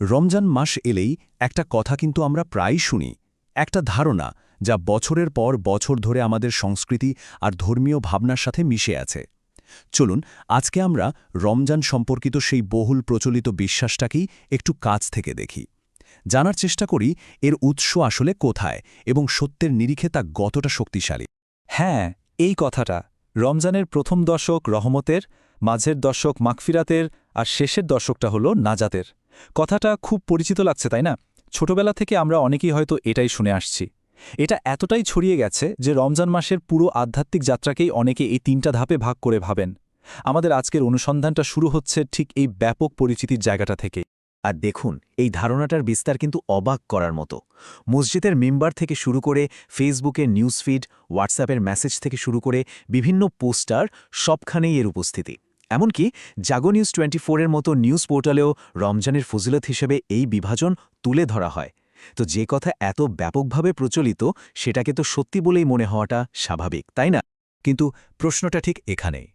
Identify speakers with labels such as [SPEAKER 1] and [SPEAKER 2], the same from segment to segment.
[SPEAKER 1] রমজান মাস এলেই একটা কথা কিন্তু আমরা প্রায়ই শুনি, একটা ধারণা যা বছরের পর বছর ধরে আমাদের সংস্কৃতি আর ধর্মীয় ভাবনার সাথে মিশে আছে। চলুন, আজকে আমরা রমজান সম্পর্কিত সেই বহুল প্রচলিত বিশ্বাসটাকেই একটু কাছ থেকে দেখি। জানার চেষ্টা করি, এর উৎস আসলে কোথায় এবং সত্যের নিরিখে তা গতটা শক্তিশালী।
[SPEAKER 2] হ্যাঁ এই কথাটা। রমজানের প্রথম দশক রহমতের, মাঝের দশক মাগফিরাতের, আর শেষের দশকটা হলো নাজাতের। কথাটা খুব পরিচিত লাগছে, তাই না? ছোটবেলা থেকে আমরা অনেকেই হয়তো এটাই শুনে আসছি। এটা এতটাই ছড়িয়ে গেছে যে রমজান মাসের পুরো আধ্যাত্মিক যাত্রাকেই অনেকে এই তিনটা ধাপে ভাগ করে ভাবেন। আমাদের আজকের অনুসন্ধানটা শুরু হচ্ছে ঠিক এই ব্যাপক পরিচিতির জায়গাটা থেকে।
[SPEAKER 3] আর দেখুন, এই ধারণাটার বিস্তার কিন্তু অবাক করার মতো। মসজিদের মেম্বার থেকে শুরু করে ফেসবুকের নিউজফিড হোয়াটসঅ্যাপের মেসেজ থেকে শুরু করে বিভিন্ন পোস্টার সবখানেই এর উপস্থিতি। এমনকি জাগো নিউজ টোয়েন্টি ফোরের মতো নিউজ পোর্টালেও রমজানের ফজিলত হিসেবে এই বিভাজন তুলে ধরা হয়। তো যে কথা এত ব্যাপকভাবে প্রচলিত, সেটাকে তো সত্যি বলেই মনে হওয়াটা স্বাভাবিক, তাই না?
[SPEAKER 2] কিন্তু প্রশ্নটা ঠিক এখানেই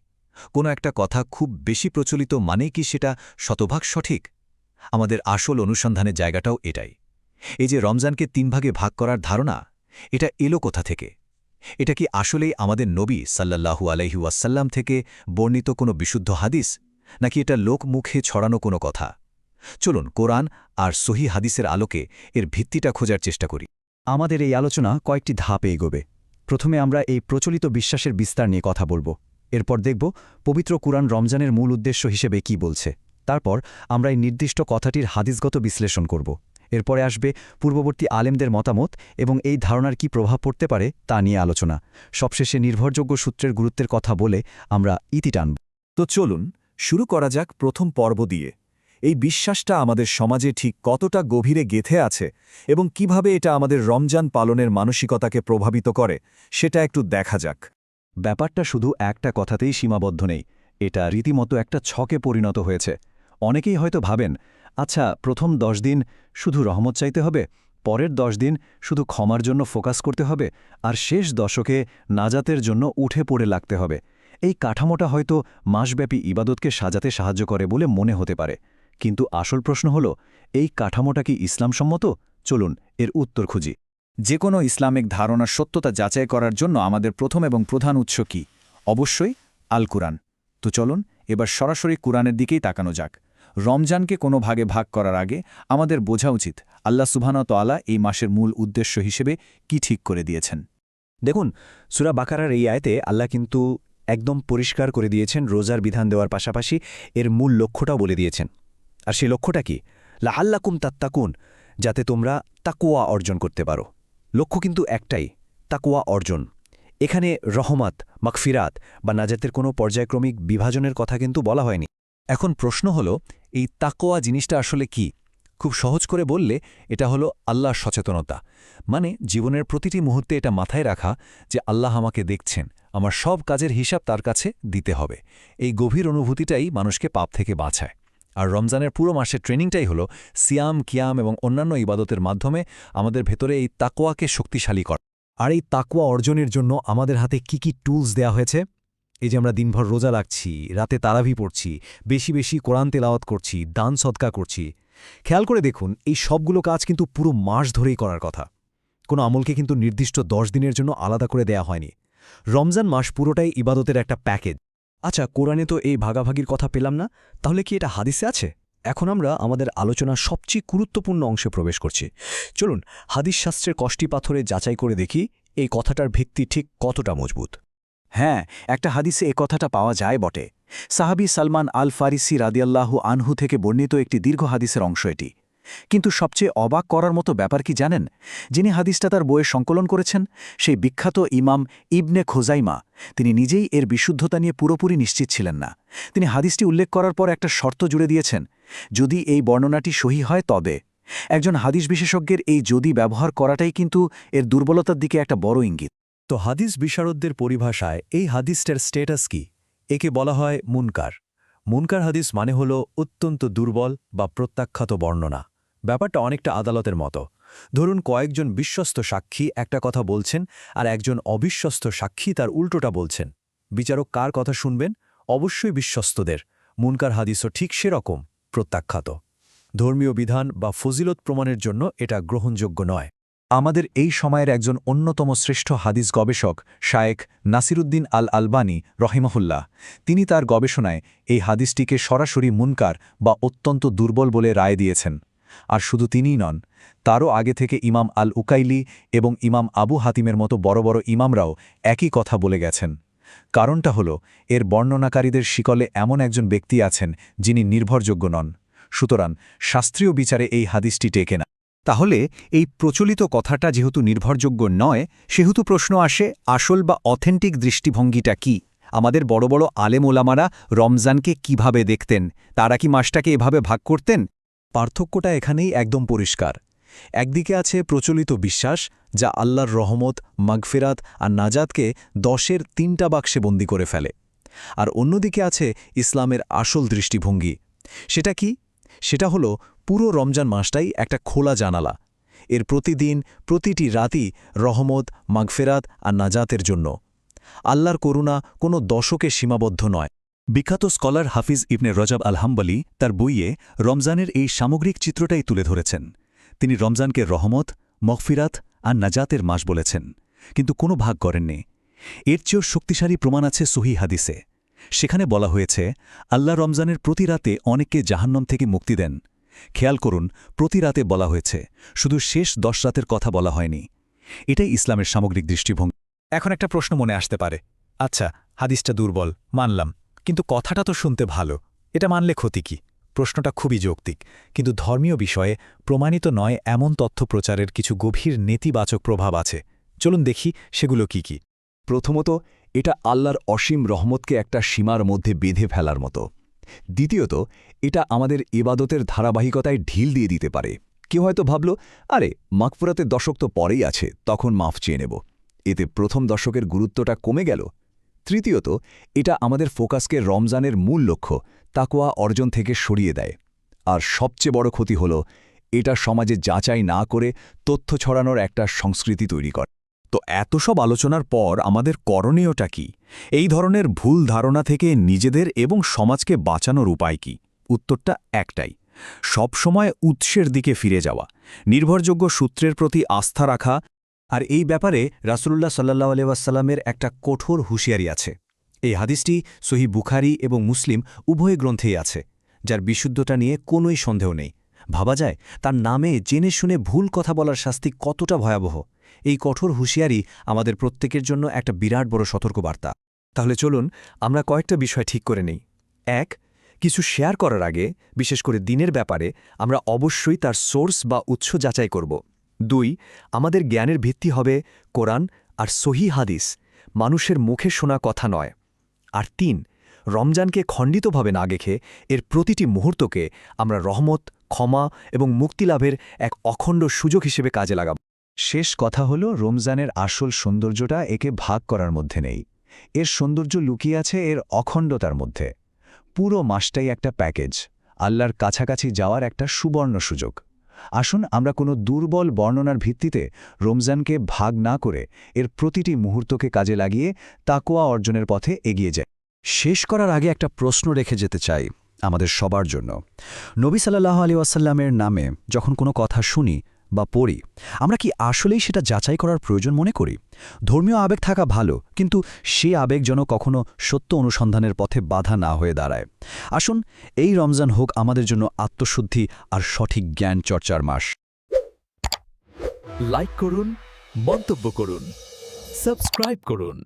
[SPEAKER 2] কোনো একটা কথা খুব বেশি প্রচলিত মানে কি সেটা শতভাগ সঠিক? আমাদের আসল অনুসন্ধানের জায়গাটাও এটাই। এই যে রমজানকে তিন ভাগে ভাগ করার ধারণা, এটা এলো কোথা থেকে? এটা কি আসলেই আমাদের নবী সাল্লাল্লাহু আলাইহি ওয়াসাল্লাম থেকে বর্ণিত কোনো বিশুদ্ধ হাদিস? নাকি এটা লোক মুখে ছড়ানো কোনো কথা? চলুন কোরআন আর সহি হাদিসের আলোকে এর ভিত্তিটা খোঁজার চেষ্টা করি।
[SPEAKER 4] আমাদের এই আলোচনা কয়েকটি ধাপে এগোবে। প্রথমে আমরা এই প্রচলিত বিশ্বাসের বিস্তার নিয়ে কথা বলব। এরপর দেখব পবিত্র কুরআন রমজানের মূল উদ্দেশ্য হিসেবে কি বলছে। তারপর আমরা এই নির্দিষ্ট কথাটির হাদিসগত বিশ্লেষণ করব। এরপরে আসবে পূর্ববর্তী আলেমদের মতামত এবং এই ধারণার কি প্রভাব পড়তে পারে তা নিয়ে আলোচনা। সবশেষে নির্ভরযোগ্য সূত্রের গুরুত্বের কথা বলে আমরা ইতি টানব।
[SPEAKER 2] তো চলুন, শুরু করা যাক প্রথম পর্ব দিয়ে। এই বিশ্বাসটা আমাদের সমাজে ঠিক কতটা গভীরে গেথে আছে এবং কীভাবে এটা আমাদের রমজান পালনের মানসিকতাকে প্রভাবিত করে, সেটা একটু দেখা যাক।
[SPEAKER 4] ব্যাপারটা শুধু একটা কথাতেই সীমাবদ্ধ নেই, এটা রীতিমতো একটা ছকে পরিণত হয়েছে। অনেকেই হয়তো ভাবেন আচ্ছা প্রথম দশ দিন শুধু রহমত চাইতে হবে, পরের দশ দিন শুধু ক্ষমার জন্য ফোকাস করতে হবে, আর শেষ দশকে নাজাতের জন্য উঠে পড়ে লাগতে হবে। এই কাঠামোটা হয়তো মাসব্যাপী ইবাদতকে সাজাতে সাহায্য করে বলে মনে হতে পারে। কিন্তু আসল প্রশ্ন হল, এই কাঠামোটা কি ইসলামসম্মত? চলুন, এর উত্তর খুঁজি।
[SPEAKER 2] যে কোনো ইসলামিক ধারণার সত্যতা যাচাই করার জন্য আমাদের প্রথম এবং প্রধান উৎস কি? অবশ্যই আল কুরআন তো চলুন, এবার সরাসরি কুরআনের দিকেই তাকানো যাক। রমজানকে কোনো ভাগে ভাগ করার আগে আমাদের বোঝা উচিত আল্লাহ সুবহানতআলা এই মাসের মূল উদ্দেশ্য হিসেবে কি ঠিক করে দিয়েছেন।
[SPEAKER 4] দেখুন, সুরা বাকারার এই আয়তে আল্লাহ কিন্তু একদম পরিষ্কার করে দিয়েছেন রোজার বিধান দেওয়ার পাশাপাশি এর মূল লক্ষ্যটাও বলে দিয়েছেন। আর সেই লক্ষ্যটা কি? লা আল্লাকুম তাত্তাকুন, যাতে তোমরা তাকুয়া অর্জন করতে পারো। লক্ষ্য কিন্তু একটাই তাকুয়া অর্জন। এখানে রহমাত মাকফিরাত বা নাজাতের কোনো পর্যায়ক্রমিক বিভাজনের কথা কিন্তু বলা হয়নি।
[SPEAKER 2] এখন প্রশ্ন হল এই তাকোয়া জিনিসটা আসলে কি? খুব সহজ করে বললে, এটা হলো আল্লাহর সচেতনতা। মানে জীবনের প্রতিটি মুহূর্তে এটা মাথায় রাখা যে আল্লাহ আমাকে দেখছেন, আমার সব কাজের হিসাব তার কাছে দিতে হবে। এই গভীর অনুভূতিটাই মানুষকে পাপ থেকে বাঁচায়। আর রমজানের পুরো মাসের ট্রেনিংটাই হলো সিয়াম, কিয়াম এবং অন্যান্য ইবাদতের মাধ্যমে আমাদের ভেতরে এই তাকোয়াকে শক্তিশালী করা।
[SPEAKER 4] আর এই তাকোয়া অর্জনের জন্য আমাদের হাতে কি কি টুলস দেয়া হয়েছে? এই যে আমরা দিনভর রোজা লাগছি রাতে তারাভি পড়ছি, বেশি বেশি কোরআন তেলাওয়াত করছি, দান সদকা করছি। খেয়াল করে দেখুন, এই সবগুলো কাজ কিন্তু পুরো মাস ধরেই করার কথা। কোনো আমলকে কিন্তু নির্দিষ্ট দশ দিনের জন্য আলাদা করে দেয়া হয়নি। রমজান মাস পুরোটাই ইবাদতের একটা প্যাকেজ। আচ্ছা কোরআনে তো এই ভাগাভাগির কথা পেলাম না, তাহলে কি এটা হাদিসে আছে? এখন আমরা আমাদের আলোচনার সবচেয়ে গুরুত্বপূর্ণ অংশে প্রবেশ করছি। চলুন, হাদিস শাস্ত্রের কষ্টি পাথরে যাচাই করে দেখি এই কথাটার ভিত্তি ঠিক কতটা মজবুত।
[SPEAKER 3] হ্যাঁ একটা হাদিসে এ কথাটা পাওয়া যায় বটে। সাহাবি সালমান আল ফারিসি রাদিয়াল্লাহু আনহু থেকে বর্ণিত একটি দীর্ঘ হাদিসের অংশ এটি। কিন্তু সবচেয়ে অবাক করার মতো ব্যাপার কি জানেন? যিনি হাদিসটা তার বইয়ে সংকলন করেছেন, সেই বিখ্যাত ইমাম ইবনে খোজাইমা, তিনি নিজেই এর বিশুদ্ধতা নিয়ে পুরোপুরি নিশ্চিত ছিলেন না। তিনি হাদিসটি উল্লেখ করার পর একটা শর্ত জুড়ে দিয়েছেন, যদি এই বর্ণনাটি সহি হয় তবে। একজন হাদিস বিশেষজ্ঞের এই যদি ব্যবহার করাটাই কিন্তু এর দুর্বলতার দিকে একটা বড় ইঙ্গিত।
[SPEAKER 4] তো হাদিস বিশারদদের পরিভাষায় এই হাদিসটার স্টেটাস কি? একে বলা হয় মুনকার। মুনকার হাদিস মানে হল অত্যন্ত দুর্বল বা প্রত্যাখ্যাত বর্ণনা। ব্যাপারটা অনেকটা আদালতের মতো। ধরুন কয়েকজন বিশ্বস্ত সাক্ষী একটা কথা বলছেন আর একজন অবিশ্বস্ত সাক্ষী তার উল্টোটা বলছেন। বিচারক কার কথা শুনবেন? অবশ্যই বিশ্বস্তদের। মুনকার হাদিসও ঠিক সেরকম, প্রত্যাখ্যাত। ধর্মীয় বিধান বা ফজিলত প্রমাণের জন্য এটা গ্রহণযোগ্য নয়।
[SPEAKER 3] আমাদের এই সময়ের একজন অন্যতম শ্রেষ্ঠ হাদিস গবেষক শায়েক নাসিরুদ্দিন আল আলবানী রহিমহুল্লাহ। তিনি তার গবেষণায় এই হাদিসটিকে সরাসরি মুনকার বা অত্যন্ত দুর্বল বলে রায় দিয়েছেন। আর শুধু তিনিই নন, তারও আগে থেকে ইমাম আল উকাইলি এবং ইমাম আবু হাতিমের মতো বড় বড় ইমামরাও একই কথা বলে গেছেন। কারণটা হল, এর বর্ণনাকারীদের শিকলে এমন একজন ব্যক্তি আছেন যিনি নির্ভরযোগ্য নন। সুতরাং শাস্ত্রীয় বিচারে এই হাদিসটি টেকে না।
[SPEAKER 1] তাহলে এই প্রচলিত কথাটা যেহেতু নির্ভরযোগ্য নয়, সেহেতু প্রশ্ন আসে, আসল বা অথেন্টিক দৃষ্টিভঙ্গিটা কি? আমাদের বড় বড় আলেম ওলামারা রমজানকে কীভাবে দেখতেন? তারা কি মাসটাকে এভাবে ভাগ করতেন?
[SPEAKER 4] পার্থক্যটা এখানেই একদম পরিষ্কার। একদিকে আছে প্রচলিত বিশ্বাস, যা আল্লাহর রহমত, মাগফেরাত আর নাজাদকে দশের তিনটা বাক্সে বন্দি করে ফেলে। আর অন্যদিকে আছে ইসলামের আসল দৃষ্টিভঙ্গি। সেটা কি? সেটা হলো পুরো রমজান মাসটাই একটা খোলা জানালা। এর প্রতিদিন, প্রতিটি রাতই রহমত, মাগফেরাত আর নাজাতের জন্য। আল্লাহর করুণা কোনো দশকে সীমাবদ্ধ নয়।
[SPEAKER 1] বিখ্যাত স্কলার হাফিজ ইবনে রজাব আল হাম্বলি তার বইয়ে রমজানের এই সামগ্রিক চিত্রটাই তুলে ধরেছেন। তিনি রমজানকে রহমত, মগফিরাত আর নাজাতের মাস বলেছেন, কিন্তু কোনো ভাগ করেননি। এর চেয়েও শক্তিশালী প্রমাণ আছে সহি হাদিসে। সেখানে বলা হয়েছে, আল্লাহ রমজানের প্রতি রাতে অনেককে জাহান্নম থেকে মুক্তি দেন। খেয়াল করুন, প্রতি রাতে বলা হয়েছে, শুধু শেষ দশ রাতের কথা বলা হয়নি। এটাই ইসলামের সামগ্রিক দৃষ্টিভঙ্গি।
[SPEAKER 4] এখন একটা প্রশ্ন মনে আসতে পারে। আচ্ছা হাদিসটা দুর্বল, মানলাম, কিন্তু কথাটা তো শুনতে ভালো, এটা মানলে ক্ষতি কি? প্রশ্নটা খুবই যৌক্তিক, কিন্তু ধর্মীয় বিষয়ে প্রমাণিত নয় এমন তথ্য প্রচারের কিছু গভীর নেতিবাচক প্রভাব আছে। চলুন দেখি সেগুলো কি কি।
[SPEAKER 1] প্রথমত, এটা আল্লাহর অসীম রহমতকে একটা সীমার মধ্যে বেঁধে ফেলার মতো। দ্বিতীয়ত, এটা আমাদের ইবাদতের ধারাবাহিকতায় ঢিল দিয়ে দিতে পারে। কেউ হয়তো ভাবল, আরে মাকফুরাতের দশক তো পরেই আছে, তখন মাফ চেয়ে নেব। এতে প্রথম দশকের গুরুত্বটা কমে গেল। তৃতীয়ত, এটা আমাদের ফোকাসকে রমজানের মূল লক্ষ্য তাকোয়া অর্জন থেকে সরিয়ে দেয়। আর সবচেয়ে বড় ক্ষতি হল, এটা সমাজে যাচাই না করে তথ্য ছড়ানোর একটা সংস্কৃতি তৈরি করে তো এত সব আলোচনার পর আমাদের করণীয়টা কি? এই ধরনের ভুল ধারণা থেকে নিজেদের এবং সমাজকে বাঁচানোর উপায় কি? উত্তরটা একটাই। সব সময় উৎসের দিকে ফিরে যাওয়া, নির্ভরযোগ্য সূত্রের প্রতি আস্থা রাখা,
[SPEAKER 3] আর এই ব্যাপারে রাসুল্লাহ সাল্লাহ আলিয়াসাল্লামের একটা কঠোর হুঁশিয়ারি আছে। এই হাদিসটি সহি বুখারি এবং মুসলিম উভয় গ্রন্থেই আছে, যার বিশুদ্ধতা নিয়ে কোনোই সন্দেহ নেই। ভাবা যায়, তার নামে জেনে শুনে ভুল কথা বলার শাস্তি কতটা ভয়াবহ। এই কঠোর হুঁশিয়ারি আমাদের প্রত্যেকের জন্য একটা বিরাট বড় সতর্কবার্তা।
[SPEAKER 4] তাহলে চলুন, আমরা কয়েকটা বিষয় ঠিক করে নেই। এক, কিছু শেয়ার করার আগে, বিশেষ করে দিনের ব্যাপারে, আমরা অবশ্যই তার সোর্স বা উৎস যাচাই করব। দুই, আমাদের জ্ঞানের ভিত্তি হবে কোরআন আর সহি হাদিস, মানুষের মুখে শোনা কথা নয়। আর তিন, রমজানকে খণ্ডিতভাবে না গেখে, এর প্রতিটি মুহূর্তকে আমরা রহমত, ক্ষমা এবং মুক্তিলাভের এক অখণ্ড সুযোগ হিসেবে কাজে লাগাব।
[SPEAKER 3] শেষ কথা হল, রমজানের আসল সৌন্দর্যটা একে ভাগ করার মধ্যে নেই। এর সৌন্দর্য লুকিয়ে আছে এর অখণ্ডতার মধ্যে। পুরো মাসটাই একটা প্যাকেজ, আল্লাহর কাছাকাছি যাওয়ার একটা সুবর্ণ সুযোগ। আসুন, আমরা কোনো দুর্বল বর্ণনার ভিত্তিতে রমজানকে ভাগ না করে এর প্রতিটি মুহূর্তকে কাজে লাগিয়ে তাকোয়া অর্জনের পথে এগিয়ে যাই।
[SPEAKER 1] শেষ করার আগে একটা প্রশ্ন রেখে যেতে চাই আমাদের সবার জন্য। নবী সাল্লাহ আলী ওয়াসাল্লামের নামে যখন কোনো কথা শুনি বা পড়ি, আমরা কি আসলেই সেটা যাচাই করার প্রয়োজন মনে করি? ধর্মীয় আবেগ থাকা ভালো, কিন্তু সে আবেগ যেন কখনো সত্য অনুসন্ধানের পথে বাধা না হয়ে দাঁড়ায়। আসুন, এই রমজান হোক আমাদের জন্য আত্মশুদ্ধি আর সঠিক জ্ঞান চর্চার মাস।
[SPEAKER 5] লাইক করুন, মন্তব্য করুন সাবস্ক্রাইব করুন।